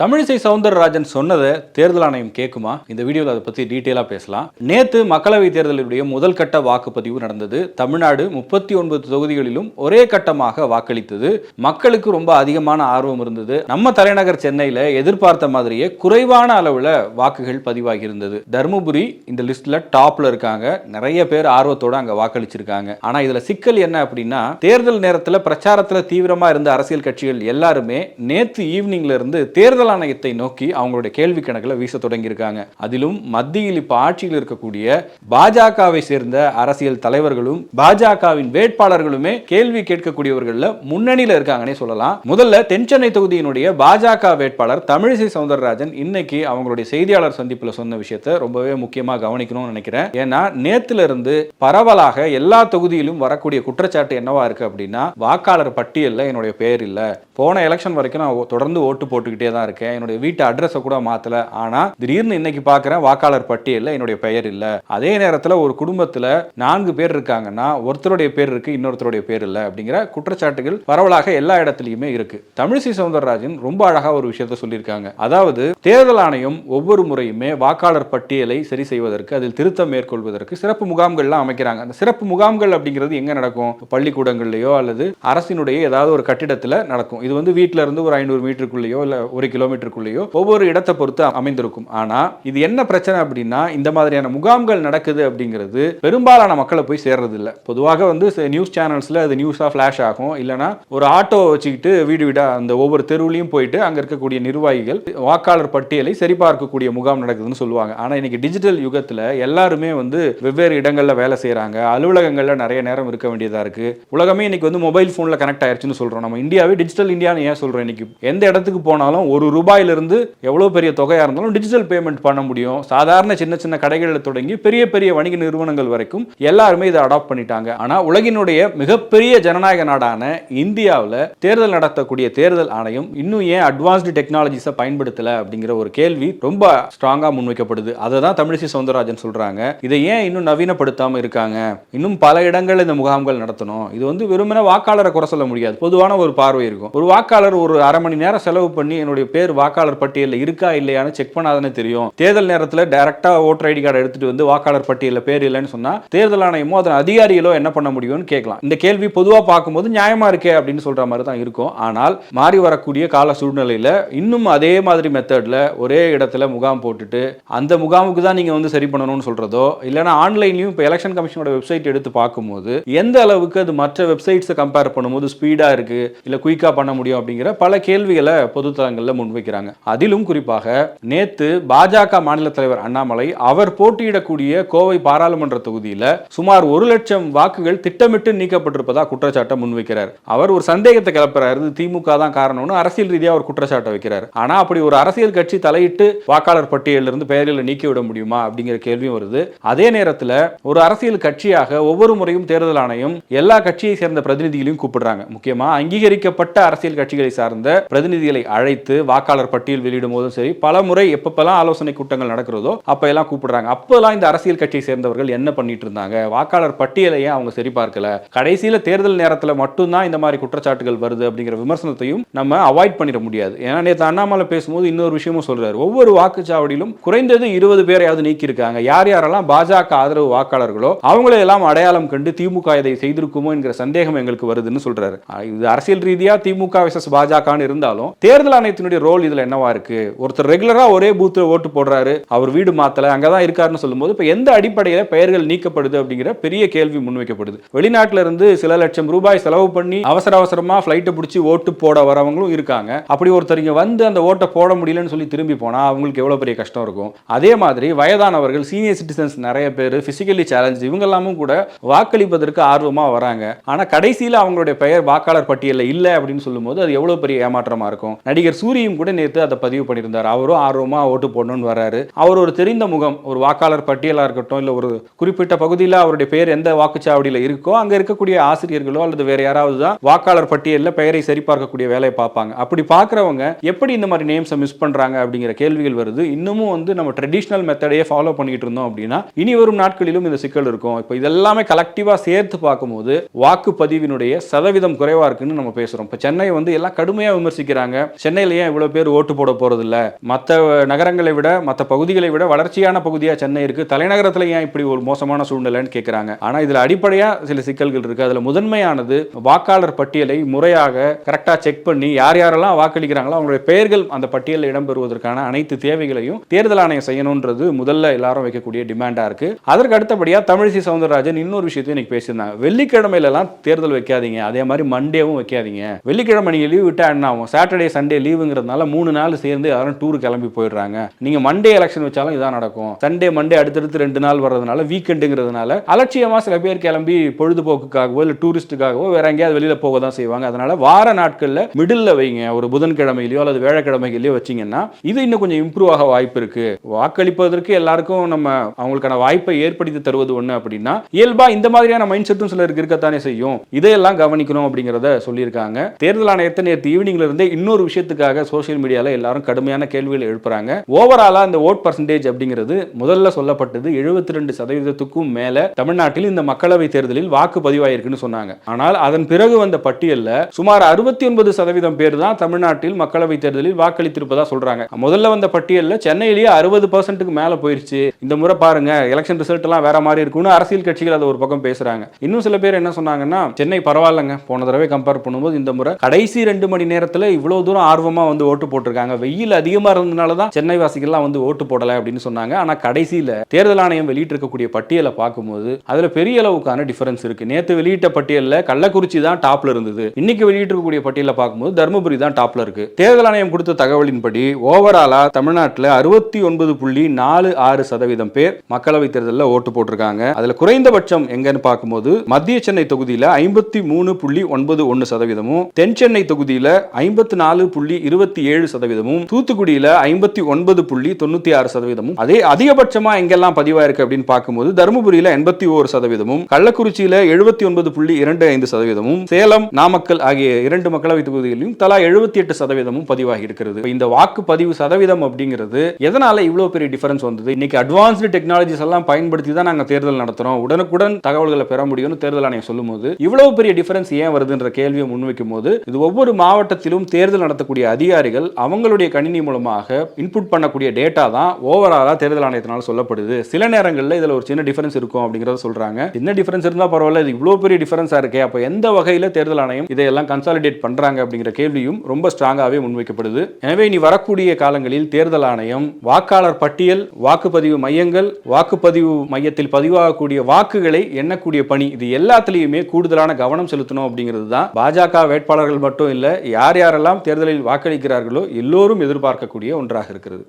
தமிழிசை சவுந்தரராஜன் சொன்னதை தேர்தல் ஆணையம் கேட்குமா? இந்த வீடியோவில் அதை பற்றி டீட்டெயிலாக பேசலாம். நேற்று மக்களவை தேர்தலுடைய முதல் கட்ட வாக்குப்பதிவு நடந்தது. தமிழ்நாடு முப்பத்தி ஒன்பது தொகுதிகளிலும் ஒரே கட்டமாக வாக்களித்தது. மக்களுக்கு ரொம்ப அதிகமான ஆர்வம் இருந்தது. நம்ம தலைநகர் சென்னையில் எதிர்பார்த்த மாதிரியே குறைவான அளவில் வாக்குகள் பதிவாகி இருந்தது தருமபுரி இந்த லிஸ்ட்ல டாப்ல இருக்காங்க. நிறைய பேர் ஆர்வத்தோட அங்க வாக்களிச்சிருக்காங்க. ஆனா இதுல சிக்கல் என்ன அப்படின்னா தேர்தல் நேரத்தில் பிரச்சாரத்தில் தீவிரமா இருந்த அரசியல் கட்சிகள் எல்லாருமே நேத்து ஈவினிங்ல இருந்து தேர்தல் ஆணையத்தை நோக்கி அவங்களுடைய கேள்வி கணக்கில் வீச தொடங்கியிருக்காங்க. அதிலும் மத்தியில் இப்போ ஆட்சியில் இருக்கக்கூடிய பாஜகவை சேர்ந்த அரசியல் தலைவர்களும் பாஜகவின் வேட்பாளர்களுமே கேள்வி கேட்கக்கூடியவர்கள் முன்னணியில இருக்காங்கன்னே சொல்லலாம். முதல்ல தென்சென்னை தொகுதியினுடைய பாஜக வேட்பாளர் தமிழிசை சவுந்தரராஜன் இன்னைக்கு அவங்களுடைய செய்தியாளர் சந்திப்புல சொன்ன விஷயத்தை ரொம்பவே முக்கியமா கவனிக்கணும்னு நினைக்கிறேன். ஏன்னா நேத்துல இருந்து பரவலாக எல்லா தொகுதியிலும் வரக்கூடிய குற்றச்சாட்டு என்னவா இருக்கு அப்படின்னா வாக்காளர் பட்டியலில் என்னுடைய பெயர் இல்ல. போன எலெக்ஷன் வரைக்கும் நான் தொடர்ந்து ஓட்டு போட்டுக்கிட்டே தான் இருக்கேன். என்னுடைய வீட்டு அட்ரஸை கூட மாத்தல. ஆனா திடீர்னு இன்னைக்கு பார்க்குறேன் வாக்காளர் பட்டியல்ல என்னுடைய பெயர் இல்ல. அதே நேரத்துல ஒரு குடும்பத்துல நான்கு பேர் இருக்காங்கன்னா ஒருத்தருடைய பேர் இருக்கு இன்னொருத்தருடைய பேர் இல்ல அப்படிங்கிற குற்றச்சாட்டுகள் பரவலாக எல்லா இடத்துலயுமே இருக்கு. தமிழிசை சவுந்தரராஜன் ரொம்ப அழகா ஒரு விஷயத்த சொல்லியிருக்காங்க. அதாவது தேர்தல் ஆணையம் ஒவ்வொரு முறையுமே வாக்காளர் பட்டியலை சரி செய்வதற்கு அதில் திருத்தம் மேற்கொள்வதற்கு சிறப்பு முகாம்கள்லாம் அமைக்கிறாங்க. அந்த சிறப்பு முகாம்கள் அப்படிங்கிறது எங்க நடக்கும்? பள்ளிக்கூடங்கள்லயோ அல்லது அரசினுடைய ஏதாவது ஒரு கட்டிடத்துல நடக்கும். இது வந்து வீட்டில இருந்து ஒரு ஐநூறு மீட்டருக்குள்ளேயோ இல்ல ஒரு கிலோ கிலோமீட்டருக்குள்ளேயோ ஒவ்வொரு இடத்தை பொறுத்து அமைந்திருக்கும். ஆனா இது என்ன பிரச்சனை அப்படின்னா இந்த மாதிரியான முகாம்கள் நடக்குது அப்படிங்கிறது பெரும்பாலான மக்களை போய் சேர்றது இல்லை பொதுவாக வந்து நியூஸ் சேனல்ஸ்ல அது நியூஸா ஃபிளாஷ் ஆகும். இல்லனா ஒரு ஆட்டோ வச்சுக்கிட்டு வீடு வீடா அந்த ஒவ்வொரு தெருவுலையும் போயிட்டு அங்க இருக்கக்கூடிய நிர்வாகிகள் வாக்காளர் பட்டியலை சரிபார்க்கக்கூடிய முகாம் நடக்குதுன்னு சொல்லுவாங்க. ஆனா இன்னைக்கு டிஜிட்டல் யுகத்துல எல்லாருமே வந்து வெவ்வேறு இடங்கள்ல வேலை செய்கிறாங்க அலுவலகங்கள்ல நிறைய நேரம் இருக்க வேண்டியதா இருக்கு. உலகமே இன்னைக்கு வந்து மொபைல் போன்ல கனெக்ட் ஆயிருச்சுன்னு சொல்றோம். நம்ம இந்தியாவே டிஜிட்டல் இந்தியான்னு ஏன் சொல்றோம் இன்னைக்கு? எந்த இடத்துக்கு போனாலும் ஒரு ரூபாயிலிருந்து எவ்வளோ பெரிய தொகையாக இருந்தாலும் டிஜிட்டல் பேமெண்ட் பண்ண முடியும். சாதாரண சின்ன சின்ன கடைகளில் தொடங்கி பெரிய பெரிய வணிக நிறுவனங்கள் வரைக்கும் எல்லாருமே இதை அடாப்ட் பண்ணிட்டாங்க. ஆனால் உலகினுடைய மிகப்பெரிய ஜனநாயக நாடான இந்தியாவில் தேர்தல் நடத்தக்கூடிய தேர்தல் ஆணையம் இன்னும் ஏன் அட்வான்ஸ்டு டெக்னாலஜிஸை பயன்படுத்தலை அப்படிங்கிற ஒரு கேள்வி ரொம்ப ஸ்ட்ராங்காக முன்வைக்கப்படுது. அதை தான் தமிழிசை சவுந்தரராஜன் சொல்கிறாங்க இதை ஏன் இன்னும் நவீனப்படுத்தாமல் இருக்காங்க? இன்னும் பல இடங்கள் இந்த முகாம்கள் நடத்தணும். இது வந்து வெறுமனே வாக்காளரை குறை சொல்ல முடியாது. பொதுவான ஒரு பார்வை இருக்கும். ஒரு வாக்காளர் ஒரு அரை மணி நேரம் செலவு பண்ணி என்னுடைய பேர் வாக்காளர் பட்டியலில் இருக்கா இல்லையான்னு செக் பண்ணாதானே தெரியும். தேர்தல் நேரத்தில் டைரக்டா ஓட்டர் ஐடி கார்டு எடுத்துட்டு வந்து வாக்காளர் பட்டியலில் பேர் இல்லைன்னு சொன்னா தேர்தல் ஆணையமோ அதன் அதிகாரிகளோ என்ன பண்ண முடியும்னு கேட்கலாம். இந்த கேள்வி பொதுவா பார்க்கும்போது நியாயமா இருக்கே அப்படின்னு சொல்ற மாதிரி தான் இருக்கும். ஆனால் மாறி வரக்கூடிய கால சூழ்நிலையில இன்னும் அதே மாதிரி மெத்தட்ல ஒரே இடத்துல முகாம் போட்டுட்டு அந்த முகாமுக்கு தான் நீங்க வந்து சரி பண்ணணும்னு சொல்றதோ இல்லைன்னா ஆன்லைன்லயும் இப்போ எலெக்ஷன் கமிஷனோட வெப்சைட் எடுத்து பார்க்கும்போது எந்த அளவுக்கு அது மற்ற வெப்சைட்ஸை கம்பேர் பண்ணும்போது ஸ்பீடா இருக்கு இல்லை குயிக்கா பண்ண முடியும் அப்படிங்கிற பல கேள்விகளை பொதுத்தளங்கள்ல முன்வைக்கிறாங்க. அதிலும் குறிப்பாக நேத்து பாஜக மாநில தலைவர் அண்ணாமலை அவர் போட்டியிடக்கூடிய கோவை பாராளுமன்ற தொகுதியில் சுமார் ஒரு லட்சம் வாக்குகள் திட்டமிட்டு நீக்கப்பட்டிருப்பதா குற்றச்சாட்டை முன்வைக்கிறார். அவர் ஒரு சந்தேகத்தை கிளப்புறாரு. திமுக தான் காரணம்னு அரசியல் ரீதியாக ஒரு குற்றச்சாட்டை வைக்கிறார். ஆனா அப்படி ஒரு அரசியல் கட்சி தலையிட்டு வாக்காளர் பட்டியலில் இருந்து பெயர்களை நீக்கி முடியுமா அப்படிங்கிற கேள்வியும் வருது. அதே நேரத்தில் ஒரு அரசியல் கட்சியாக ஒவ்வொரு முறையும் தேர்தல் ஆணையம் எல்லா கட்சியை சேர்ந்த பிரதிநிதிகளையும் கூப்பிடுறாங்க. முக்கியமா அங்கீகரிக்கப்பட்ட அரசியல் கட்சிகளை சார்ந்த பிரதிநிதிகளை அழைத்து வாக்காளர் பட்டியல் வெளியிடும் போதும் சரி பல முறை எப்பப்பெல்லாம் ஆலோசனை கூட்டங்கள் நடக்கிறதோ அப்பெல்லாம் கூப்பிடுறாங்க. அப்பெல்லாம் இந்த அரசியல் கட்சியை சேர்ந்தவர்கள் என்ன பண்ணிட்டு இருந்தாங்க? வாக்காளர் பட்டியலை ஏன் அவங்க சரி பார்க்கல கடைசியில் தேர்தல் நேரத்தில் மட்டும்தான் இந்த மாதிரி குற்றச்சாட்டுகள் வருது அப்படிங்கிற விமர்சனத்தையும் நம்ம அவாய்ட் பண்ணிட முடியாது. ஏன்னா நேற்று அண்ணாமலை பேசும்போது இன்னொரு விஷயமும் சொல்றாரு. ஒவ்வொரு வாக்குச்சாவடியிலும் குறைந்தது இருபது பேரையாவது நீக்கி இருக்காங்க யார் யாரெல்லாம் பாஜக ஆதரவு வாக்காளர்களோ அவங்களை எல்லாம் அடையாளம் கண்டு திமுக இதை செய்திருக்குமோ என்கிற சந்தேகம் எங்களுக்கு வருதுன்னு சொல்றாரு. இது அரசியல் ரீதியா திமுக விசஸ் பாஜகன்னு இருந்தாலும் தேர்தல் ஆணையத்தினுடைய ரோல் இதில் என்னவா இருக்கு? ஒருத்தர் ரெகுலராக ஒரே பூத்தில் ஓட்டு போடுறாரு அவர் வீடு மாத்தல அங்கதான் இருக்காருன்னு சொல்லும்போது இப்போ எந்த அடிப்படையில பெயர்கள் நீக்கப்படுது அப்படிங்கிற பெரிய கேள்வி முன்வைக்கப்படுது. வெளிநாட்டில் இருந்து சில லட்சம் ரூபாய் செலவு பண்ணி அவசர அவசரமா ஃப்ளைட்டை பிடிச்சி ஓட்டு போட வரவங்களும் இருக்காங்க. அப்படி ஒருத்தர் வந்து அந்த ஓட்டை போட முடியலன்னு சொல்லி திரும்பி போனா அவங்களுக்கு எவ்வளவு பெரிய கஷ்டம் இருக்கும்? அதே மாதிரி வயதானவர்கள் சீனியர் சிட்டிசன்ஸ் நிறைய பேர் பிசிக்கலி சேலஞ்ச் இவங்க எல்லாமும் கூட வாக்களிப்பதற்கு ஆர்வமா வராங்க. ஆனா கடைசியில அவங்களுடைய பெயர் வாக்காளர் பட்டியலில் இல்லை அப்படின்னு சொல்லும்போது அது எவ்வளோ பெரிய ஏமாற்றமா இருக்கும்? நடிகர் சூரியும் கூட நேற்று அதை பதிவு பண்ணியிருந்தார். அவரும் ஆர்வமா ஓட்டு போடணும்னு வர்றாரு. அவர் ஒரு தெரிந்த முகம் ஒரு வாக்காளர் பட்டியலாக இருக்கட்டும் இல்லை ஒரு குறிப்பிட்ட பகுதியில் அவருடைய பெயர் எந்த வாக்குச்சாவடியில் இருக்கோ அங்க இருக்கக்கூடிய ஆசிரியர்களோ அல்லது வேற யாராவது தான் வாக்காளர் பட்டியலில் பெயரை சரிபார்க்கக்கூடிய வேலையை பார்ப்பாங்க. அப்படி பார்க்குறவங்க எப்படி இந்த மாதிரி நேம்ஸை மிஸ் பண்றாங்க அப்படிங்கிற கேள்விகள் வருது. இன்னமும் வந்து நம்ம ட்ரெடிஷ்னல் மெத்தடையே ஃபாலோ பண்ணிட்டு இருந்தோம் அப்படின்னா இனி வரும் நாட்களிலும் இந்த சிக்கல் இருக்கும். இப்போ இதெல்லாமே கலெக்டிவாக சேர்த்து பார்க்கும்போது வாக்குப்பதிவினுடைய சதவீதம் குறைவா இருக்குன்னு நம்ம பேசுறோம். இப்போ சென்னை வந்து எல்லாம் கடுமையாக விமர்சிக்கிறாங்க. சென்னையில் ஏன் இவ்வளோ இவ்வளவு பேர் ஓட்டு போட போகிறதில்ல மற்ற நகரங்களை விட மற்ற பகுதிகளை விட வளர்ச்சியான பகுதியா சென்னை இருக்கு. தலைநகரத்துல ஏன் இப்படி ஒரு மோசமான சூழ்நிலைன்னு கேட்கறாங்க ஆனால் இதுல அடிப்படையா சில சிக்கல்கள் இருக்கு. அதுல முதன்மையானது வாக்காளர் பட்டியலை முறையாக கரெக்டா செக் பண்ணி யார் யாரெல்லாம் வாக்களிக்கிறாங்களோ அவங்களுடைய பெயர்கள் அந்த பட்டியலில் இடம்பெறுவதற்கான அனைத்து தேவைகளையும் தேர்தல் ஆணையம் செய்யணுன்றது முதல்ல எல்லாரும் வைக்கக்கூடிய டிமாண்டா இருக்கு. அதற்கு அடுத்தபடியா தமிழிசை சவுந்தரராஜன் இன்னொரு விஷயத்தையும் இன்னைக்கு பேசியிருந்தாங்க. வெள்ளிக்கிழமையிலலாம் தேர்தல் வைக்காதீங்க. அதே மாதிரி மண்டேவும் வைக்காதீங்க. வெள்ளிக்கிழமை நீங்கள் லீவ் விட்டா என்ன ஆகும்? சாட்டர்டே சண்டே லீவுங்கிறதுனால மூணு நாள் சேர்ந்து யாரும் டூர் கிளம்பி போயிடுறாங்க. நீங்க மண்டே எலெக்ஷன் வச்சாலும் இதான் நடக்கும். சண்டே மண்டே அடுத்தடுத்து ரெண்டு நாள் வர்றதுனால வீக்கெண்டுங்கிறதுனால அலட்சியமா சில பேர் கிளம்பி பொழுதுபோக்குக்காகவோ இல்ல டூரிஸ்ட்டுக்காகவோ வேற எங்கேயாவது வெளியில போக தான் செய்வாங்க. அதனால வார நாட்கள்ல மிடில் வைங்க. ஒரு புதன்கிழமையிலயோ அல்லது வேலைக்கிழமைகளையோ வச்சீங்கன்னா இது இன்னும் கொஞ்சம் இம்ப்ரூவ் ஆக வாய்ப்பு இருக்கு. வாக்களிப்பதற்கு எல்லாருக்கும் நம்ம அவங்களுக்கான வாய்ப்பை ஏற்படுத்தி தருவது ஒண்ணு அப்படின்னா இயல்பா இந்த மாதிரியான மைண்ட் செட்டும் சிலருக்கு இருக்கத்தானே செய்யும். இதையெல்லாம் கவனிக்கணும் அப்படிங்கிறத சொல்லியிருக்காங்க. தேர்தல் ஆணையத்தை நேற்று ஈவினிங்ல இருந்தே இன்னொரு விஷயத்துக்காக சோஷியல் மீடியால எல்லாரும் கடுமையான கேள்விகள் எழுப்புறாங்க. ஓவராலா இந்த ஓட் பர்சன்டேஜ் அப்படிங்கிறது முதல்ல சொல்லப்பட்டது எழுபத்தி ரெண்டு சதவீதத்துக்கும் மேல தமிழ்நாட்டில் இந்த மக்களவை தேர்தலில் வாக்கு பதிவாயிருக்குன்னு சொன்னாங்க. ஆனால் அதன் பிறகு வந்த பட்டியலில் சுமார் அறுபத்தி ஒன்பது சதவீதம் பேர் தான் தமிழ்நாட்டில் மக்களவை தேர்தலில் வாக்களித்திருப்பதா சொல்றாங்க. முதல்ல வந்த பட்டியல்ல சென்னையிலேயே அறுபது பர்சன்ட்டுக்கு மேல போயிருச்சு. இந்த முறை பாருங்க எலெக்ஷன் ரிசல்ட் எல்லாம் வேற மாதிரி இருக்கும்னு அரசியல் கட்சிகள் அதை ஒரு பக்கம் பேசுறாங்க. இன்னும் சில பேர் என்ன சொன்னாங்கன்னா சென்னை பரவாயில்லைங்க போன தடவை கம்பேர் பண்ணும்போது இந்த முறை கடைசி ரெண்டு மணி நேரத்துல இவ்வளவு தூரம் ஆர்வமா வந்து ஓட்டு போட்டிருக்காங்க. வெயில் அதிகமா இருந்ததுனால தான் சென்னை வாசிகள்லாம் வந்து ஓட்டு போடல அப்படின்னு சொன்னாங்க. ஆனா கடைசியில தேர்தல் ஆணையம் வெளியிட்டிருக்கக்கூடிய பட்டியலை பார்க்கும்போது அதுல பெரிய அளவுக்கான டிஃபரன்ஸ் இருக்கு. நேத்து வெளியிட்ட பட்டியலில் கள்ளக்குறிச்சி தான் டாப்ல இருந்தது. இன்னைக்கு வெளியிட்டிருக்கக்கூடிய பட்டியலை பார்க்கும்போது தருமபுரி தான் டாப்ல இருக்கு. தேர்தல் ஆணையம் கொடுத்த தகவலின்படி ஓவராலா தமிழ்நாட்டில் அறுபத்தி ஒன்பது புள்ளி நாலு ஆறு சதவீதம் பேர் மக்களவை தேர்தலில் ஓட்டு போட்டிருக்காங்க. அதுல குறைந்தபட்சம் எங்கன்னு பார்க்கும்போது மத்திய சென்னை தொகுதியில ஐம்பத்தி மூணு புள்ளி ஒன்பது ஒன்று சதவீதமும் தென் சென்னை தொகுதியில ஐம்பத்தி நாலு புள்ளி இருபத்தி ஏழு சதவீதமும் தூத்துக்குடியில ஐம்பத்தி ஒன்பது புள்ளி தொண்ணூத்தி ஆறு சதவீதமும் அதே அதிகபட்சமா எங்கெல்லாம் பதிவாயிருக்கு அப்படின்னு பார்க்கும்போது தருமபுரியில எண்பத்தி ஓரு சதவீதமும் கள்ளக்குறிச்சியில எழுபத்தி ஒன்பது புள்ளி இரண்டு ஐந்து சதவீதமும் சேலம் நாமக்கல் ஆகிய இரண்டு மக்களவை தொகுதிகளிலும் தலா எழுபத்தி எட்டு சதவீதமும் பதிவாகி இருக்கிறது இந்த வாக்குப்பதிவு சதவீதம் அப்படிங்கிறது எதனால இவ்வளவு பெரிய டிஃபரன்ஸ் வந்தது? இன்னைக்கு அட்வான்ஸ்டு டெக்னாலஜிஸ் எல்லாம் பயன்படுத்தி தான் நாங்க தேர்தல் நடத்துறோம். உடனுக்குடன் தகவல்களை பெற முடியும்னு தேர்தல் ஆணையம் சொல்லும்போது இவ்வளவு பெரிய டிஃபரன்ஸ் ஏன் வருதுன்ற கேள்வியை முன்வைக்கும் போது இது ஒவ்வொரு மாவட்டத்திலும் தேர்தல் நடத்தக்கூடிய அதிகாரி அதிகாரிகள் அவங்களுடைய கணினி மூலமாக இன்புட் பண்ணக்கூடிய டேட்டா தான் ஓவராலாக தேர்தல் ஆணையத்தினால் சொல்லப்படுது. சில நேரங்களில் இதில் ஒரு சின்ன டிஃபரன்ஸ் இருக்கும் அப்படிங்கிறத சொல்கிறாங்க சின்ன டிஃபரன்ஸ் இருந்தால் பரவாயில்ல இது இவ்வளவு பெரிய டிஃபரன்ஸாக இருக்கே அப்போ எந்த வகையில் தேர்தல் ஆணையம் இதையெல்லாம் கன்சாலிடேட் பண்றாங்க அப்படிங்கிற கேள்வியும் ரொம்ப ஸ்ட்ராங்காகவே முன்வைக்கப்படுது. எனவே இனி வரக்கூடிய காலங்களில் தேர்தல் ஆணையம் வாக்காளர் பட்டியல் வாக்குப்பதிவு மையங்கள் வாக்குப்பதிவு மையத்தில் பதிவாகக்கூடிய வாக்குகளை எண்ணக்கூடிய பணி இது எல்லாத்துலேயுமே கூடுதலான கவனம் செலுத்தணும் அப்படிங்கிறது தான். பாஜக வேட்பாளர்கள் மட்டும் இல்லை யார் யாரெல்லாம் தேர்தலில் வாக்களிக்கிறார்களோ எல்லோரும் எதிர்பார்க்கக்கூடிய ஒன்றாக இருக்கிறது.